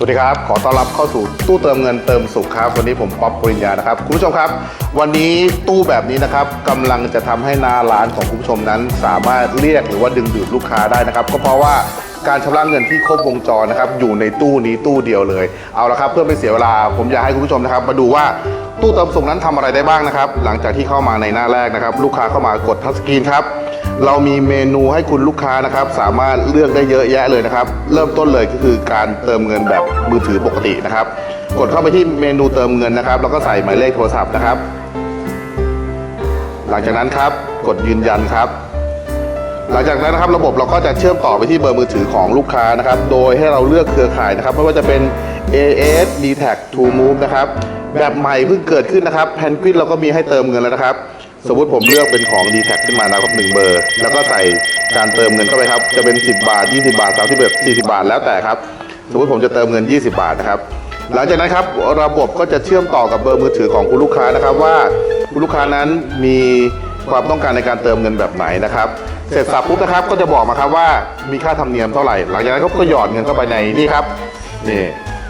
สวัสดีครับ ขอต้อนรับเข้าสู่ตู้เติมเงินเติมสุขครับ วันนี้ผมป๊อปปริญญานะครับ คุณผู้ชมครับ วันนี้ตู้แบบนี้นะครับกำลังจะทำให้หน้าร้านของคุณผู้ชมนั้น สามารถเรียกหรือว่าดึงดูดลูกค้าได้นะครับ ก็เพราะว่าการชำระเงินที่ครบวงจรนะครับอยู่ในตู้นี้ตู้เดียวเลย เอาละครับเพื่อไม่เสียเวลา ผมอยากให้คุณผู้ชมนะครับ มาดูว่าตู้เติมสุขนั้นทำอะไรได้บ้างนะครับ หลังจากที่เข้ามาในหน้าแรกนะครับ ลูกค้าเข้ามากดทัชสกรีนครับ เรามีเมนูให้คุณลูกค้านะครับ สามารถเลือกได้เยอะแยะเลยนะครับ เริ่มต้นเลยก็คือการเติมเงินแบบมือถือปกตินะครับ กดเข้าไปที่เมนูเติมเงินนะครับ แล้วก็ใส่หมายเลขโทรศัพท์นะครับ หลังจากนั้นครับกดยืนยันครับ หลังจากนั้นนะครับระบบเราก็จะเชื่อมต่อไปที่เบอร์มือถือของลูกค้านะครับ โดยให้เราเลือกเครือข่ายนะครับ ไม่ว่าจะเป็น AS d t a c True Move นะครับแบบใหม่เพิ่งเกิดขึ้นนะครับแพนกวินเราก็มีให้เติมเงินแล้วนะครับ สมมติผมเลือกเป็นของ d t a c ขึ้นมานะครับหนึ่งเบอร์ แล้วก็ใส่การเติมเงินเข้าไปครับ จะเป็น 10 บาท 20 บาท 30 บาท 40 บาทแล้วแต่ครับ สมมติผมจะเติมเงิน 20 บาทนะครับ หลังจากนั้นครับระบบก็จะเชื่อมต่อกับเบอร์มือถือของคุณลูกค้านะครับว่าคุณลูกค้านั้นมีความต้องการในการเติมเงินแบบไหนนะครับเสร็จสับปุ๊บนะครับก็จะบอกมาครับว่ามีค่าธรรมเนียมเท่าไหร่ หลังจากนั้นก็หยอดเงินเข้าไปในนี่ครับนี่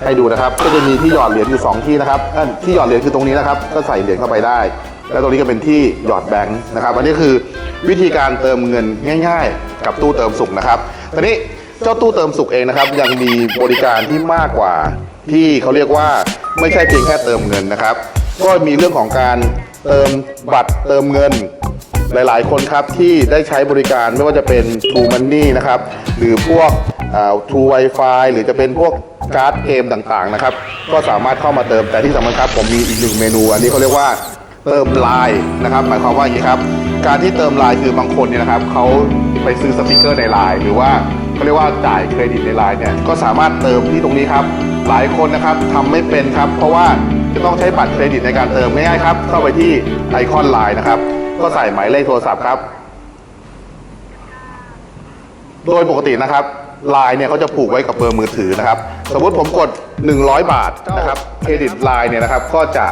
ให้ดูนะครับ ก็จะมีที่หยอดเหรียญอยู่สองที่นะครับที่หยอดเหรียญคือตรงนี้นะครับ ก็ใส่เหรียญเข้าไปได้ แล้วตรงนี้ก็เป็นที่หยอดแบงค์นะครับ อันนี้คือวิธีการเติมเงินง่าย ๆ กับตู้เติมสุขนะครับ ตอนนี้เจ้าตู้เติมสุขเองนะครับ ยังมีบริการที่มากกว่า ที่เขาเรียกว่าไม่ใช่เพียงแค่เติมเงินนะครับ ก็มีเรื่องของการเติมบัตรเติมเงินหลาย ๆ คนครับที่ได้ใช้บริการไม่ว่าจะเป็น True Money นะครับ หรือพวก True Wi-Fi หรือจะเป็นพวกการ์ดเกมต่าง ๆ นะครับ ก็สามารถเข้ามาเติมแต่ที่สำคัญครับ ผมมีอีกหนึ่งเมนู อันนี้เขาเรียกว่า เติมไลน์นะครับ หมายความว่าอย่างนี้ครับ การที่เติมไลน์คือบางคนเนี่ยนะครับเขาไปซื้อสติกเกอร์ในไลน์หรือว่าเขาเรียกว่าจ่ายเครดิตในไลน์เนี่ยก็สามารถเติมที่ตรงนี้ครับ หลายคนนะครับทำไม่เป็นครับ เพราะว่าจะต้องใช้บัตรเครดิตในการเติมง่ายๆครับ เข้าไปที่ไอคอนไลน์นะครับ ก็ใส่หมายเลขโทรศัพท์ครับ โดยปกตินะครับไลน์เนี่ยเขาจะผูกไว้กับเบอร์มือถือนะครับ สมมติผมกด 100 บาทนะครับเครดิตไลน์เนี่ยนะครับ ก็จะ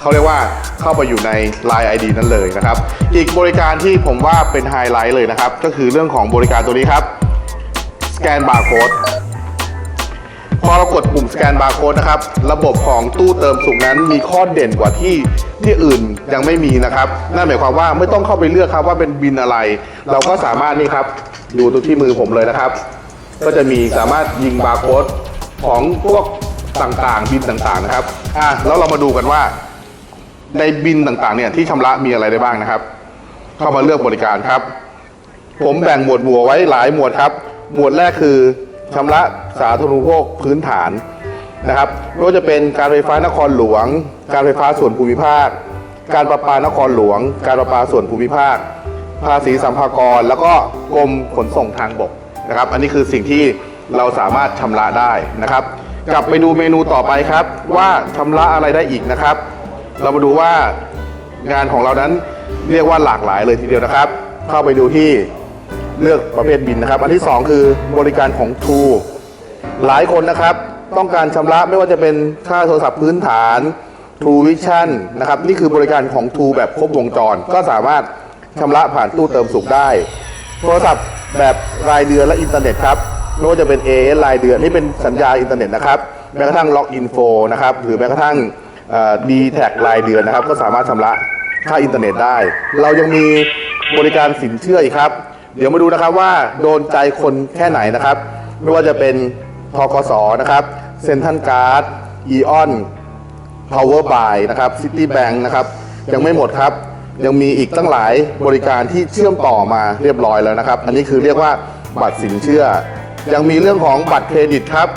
เขาเรียกว่าเข้าไปอยู่ใน Line ID นั้นเลยนะครับ อีกบริการที่ผมว่าเป็นไฮไลท์เลยนะครับ ก็คือเรื่องของบริการตัวนี้ครับสแกนบาร์โค้ดพอเรากดปุ่มสแกนบาร์โค้ดนะครับ ระบบของตู้เติมสุขนั้นมีข้อเด่นกว่าที่ที่อื่นยังไม่มีนะครับ นั่นหมายความว่าไม่ต้องเข้าไปเลือกครับว่าเป็นบินอะไร เราก็สามารถนี่ครับดูตัวที่มือผมเลยนะครับ ก็จะมีสามารถยิงบาร์โค้ดของพวกต่างๆ บินต่างๆนะครับอะแล้วเรามาดูกันว่า ในบินต่างๆเนี่ยที่ชำระมีอะไรได้บ้างนะครับ เข้ามาเลือกบริการครับ ผมแบ่งหมวดหมู่ไว้หลายหมวดครับ หมวดแรกคือชำระสาธารณูปโภคพื้นฐานนะครับไม่ว่าจะเป็นการไฟฟ้านครหลวง การไฟฟ้าส่วนภูมิภาค การประปานครหลวง การประปาส่วนภูมิภาค ภาษีสัมภากร แล้วก็กรมขนส่งทางบกนะครับ อันนี้คือสิ่งที่เราสามารถชำระได้นะครับ กลับไปดูเมนูต่อไปครับ ว่าชำระอะไรได้อีกนะครับ เรามาดูว่างานของเรานั้นเรียกว่าหลากหลายเลยทีเดียวนะครับ เข้าไปดูที่เลือกประเภทบินนะครับ อันที่ 2 คือบริการของ True หลายคนนะครับ ต้องการชำระไม่ว่าจะเป็นค่าโทรศัพท์พื้นฐาน True Vision นะครับ นี่คือบริการของ True แบบครบวงจร ก็สามารถชำระผ่านตู้เติมสุขได้ โทรศัพท์แบบรายเดือนและอินเทอร์เน็ตครับไม่ว่าจะเป็น AS รายเดือนนี่เป็นสัญญาอินเทอร์เน็ตนะครับแม้กระทั่งล็อกอินโฟนะครับหรือแม้กระทั่ง ดีแท็กรายเดือนนะครับ ก็สามารถชำระค่าอินเทอร์เน็ตได้ เรายังมีบริการสินเชื่ออีกครับ เดี๋ยวมาดูนะครับว่าโดนใจคนแค่ไหนนะครับ ไม่ว่าจะเป็นทกสนะครับเซ็นทรัลการ์ดอีออน Power Buy นะครับ City Bank นะครับ ยังไม่หมดครับ ยังมีอีกตั้งหลายบริการที่เชื่อมต่อมาเรียบร้อยแล้วนะครับ อันนี้คือเรียกว่าบัตรสินเชื่อ ยังมีเรื่องของบัตรเครดิตครับ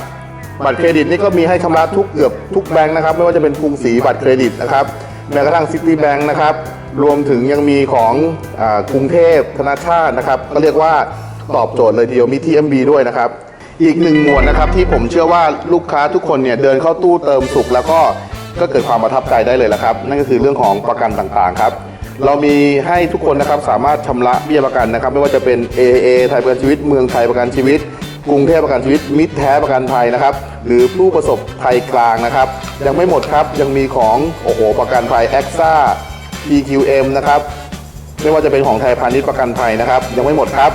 บัตรเครดิตนี่ก็มีให้ชำระทุกเกือบทุกแบงค์นะครับ ไม่ว่าจะเป็นกรุงศรีบัตรเครดิตนะครับแม้กระทั่งซิตี้แบงค์นะครับ รวมถึงยังมีของอกรุงเทพธนาชาตินะครับ ก็เรียกว่าตอบโจทย์เลยทีเดียวมี TMB ด้วยนะครับ อีกหนึ่งหมวดนะครับที่ผมเชื่อว่าลูกค้าทุกคนเนี่ยเดินเข้าตู้เติมสุขแล้วก็ก็เกิดความประทับใจได้เลยละครับ นั่นก็คือเรื่องของประกันต่างๆครับเรามีให้ทุกคนนะครับสามารถชำระเบี้ยประกันนะครับ ไม่ว่าจะเป็น AA ไทยประกันชีวิต เมืองไทยประกันชีวิต กรุงเทพประกันชีวิตมิตรแท้ประกันภัยนะครับ หรือผู้ประสบภัยกลางนะครับ ยังไม่หมดครับยังมีของโอ้โหประกันภัยแอคซ่า PQM นะครับไม่ว่าจะเป็นของไทยพาณิชย์ประกันภัยนะครับ ยังไม่หมดครับ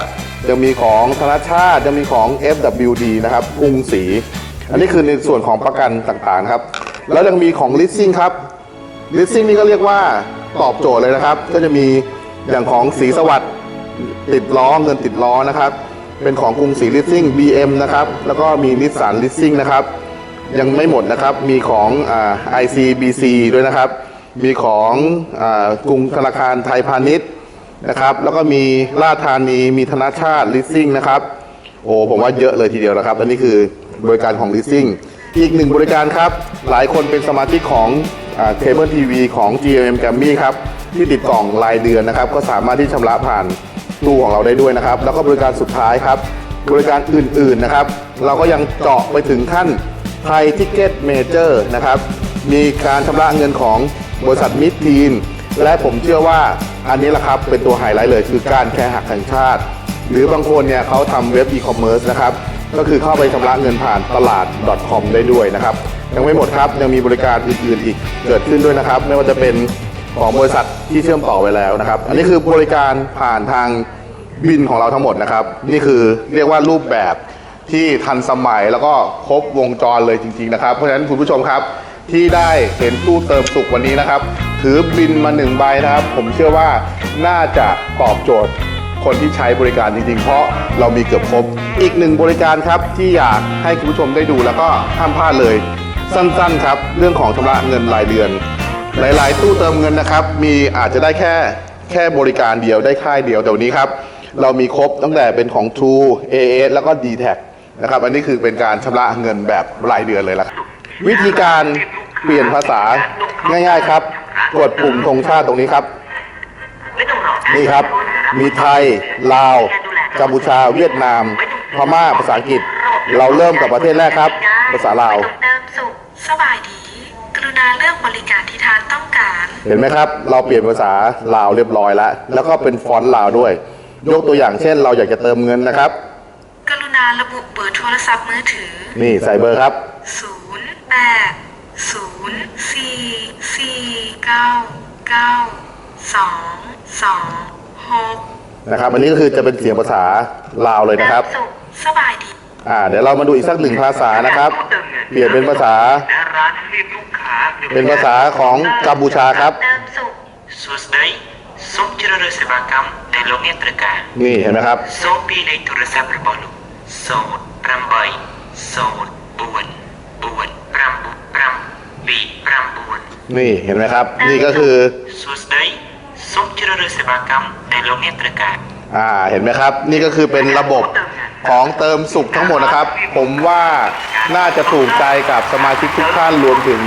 ยังมีของธนชาติยังมีของ FWD นะครับกรุงศรีอันนี้คือในส่วนของประกันต่างๆครับ แล้วยังมีของ leasing ครับ leasing นี่ก็เรียกว่าตอบโจทย์เลยนะครับ ก็จะมีอย่างของสีสวัสดิ์ติดล้อเงินติดล้อนะครับ เป็นของกรุงศรี leasing BM นะครับ แล้วก็มีนิสสัน leasing นะครับ ยังไม่หมดนะครับ มีของอ่า ICBC ด้วยนะครับ มีของอกรุงธนาคารไทยพาณิชย์นะครับ แล้วก็มีราธานี มีธนาชาติ leasing นะครับ โอ้ ผมว่าเยอะเลยทีเดียวนะครับ อันนี้คือบริการของ leasing อีกหนึ่งบริการครับ หลายคนเป็นสมาชิกของเคเบิลทีวีของ GMM g a m m y ครับ ที่ติดกล่องรายเดือนนะครับ ก็สามารถที่ชำระผ่าน ตู้ของเราได้ด้วยนะครับ แล้วก็บริการสุดท้ายครับ บริการอื่นๆนะครับ เราก็ยังเจาะไปถึงขั้นไทยทิกเก็ตเมเจอร์นะครับ มีการชำระเงินของบริษัทมิดทีน และผมเชื่อว่าอันนี้แหละครับเป็นตัวไฮไลท์เลยคือการแคร์หักแห่งชาติ หรือบางคนเนี่ยเขาทำเว็บอีคอมเมิร์ซนะครับ ก็คือเข้าไปชำระเงินผ่านตลาด .com ได้ด้วยนะครับ ยังไม่หมดครับยังมีบริการอื่นๆอีกเกิดขึ้นด้วยนะครับ ไม่ว่าจะเป็น ของบริษัทที่เชื่อมต่อไปแล้วนะครับ อันนี้คือบริการผ่านทางบินของเราทั้งหมดนะครับ นี่คือเรียกว่ารูปแบบที่ทันสมัยแล้วก็ครบวงจรเลยจริง ๆ นะครับ เพราะฉะนั้นคุณผู้ชมครับที่ได้เห็นตู้เติมสุขวันนี้นะครับ ถือบินมาหนึ่งใบนะครับ ผมเชื่อว่าน่าจะตอบโจทย์คนที่ใช้บริการจริง ๆ เพราะเรามีเกือบครบ อีกหนึ่งบริการครับที่อยากให้คุณผู้ชมได้ดูแล้วก็ห้ามพลาดเลย สั้นๆครับ เรื่องของชำระเงินรายเดือน หลาย ๆ ตู้เติมเงินนะครับ มีอาจจะได้แค่แค่บริการเดียวได้ค่ายเดียวแต่วันนี้ครับ เรามีครบตั้งแต่เป็นของ True AS แล้วก็ d t แทนะครับ อันนี้คือเป็นการชำระเงินแบบรายเดือนเลยละครับวิธีการเปลี่ยนภาษาง่าย ๆ ครับ กดปุ่มธงชาติตรงนี้ครับ นี่ครับ มีไทย ลาว กัมพูชา เวียดนาม พม่า ภาษาอังกฤษ เราเริ่มกับประเทศแรกครับ ภาษาลาวไม่ต้องเติมสุขสบายดี ณาเลือกบริการที่ทานต้องการ เห็นไหมครับ เราเปลี่ยนภาษาลาวเรียบร้อยแล้ว แล้วก็เป็นฟอนต์ลาวด้วย ยกตัวอย่างเช่น เราอยากจะเติมเงินนะครับ กรุณาระบุเบอร์โทรศัพท์มือถือ นี่ใส่เบอร์ครับ 0 8 0 4 4 9 9 2 2 6นะครับ อันนี้ก็คือจะเป็นเสียงภาษาลาวเลยนะครับ สุขสบายดี อ่าเดี๋ยวเรามาดูอีกสักหนึ่งภาษานะครับ เปลี่ยนเป็นภาษา เป็นภาษาของกัมพูชาครับ นี่เห็นไหมครับนี่เห็นไหมครับ นี่ก็คือสุดใดสมจรเรสบากรรมในโลเนตรกาอ่าเห็นไหมครับ นี่ก็คือเป็นระบบ ของเติมสุขทั้งหมดนะครับ ผมว่าน่าจะถูกใจกับสมาชิกทุกท่านรวมถึง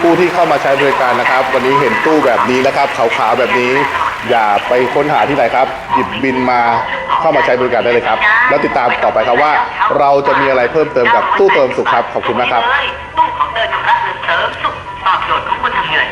ผู้ที่เข้ามาใช้บริการนะครับ วันนี้เห็นตู้แบบนี้นะครับขาวๆแบบนี้ อย่าไปค้นหาที่ไหนครับหยิบบินมาเข้ามาใช้บริการได้เลยครับ แล้วติดตามต่อไปครับว่า เราจะมีอะไรเพิ่มเติมกับตู้เติมสุขครับขอบคุณมากครับตู้ของเดินชำระเงินเสริมสุขตอบโจทย์ของคนทำเงิน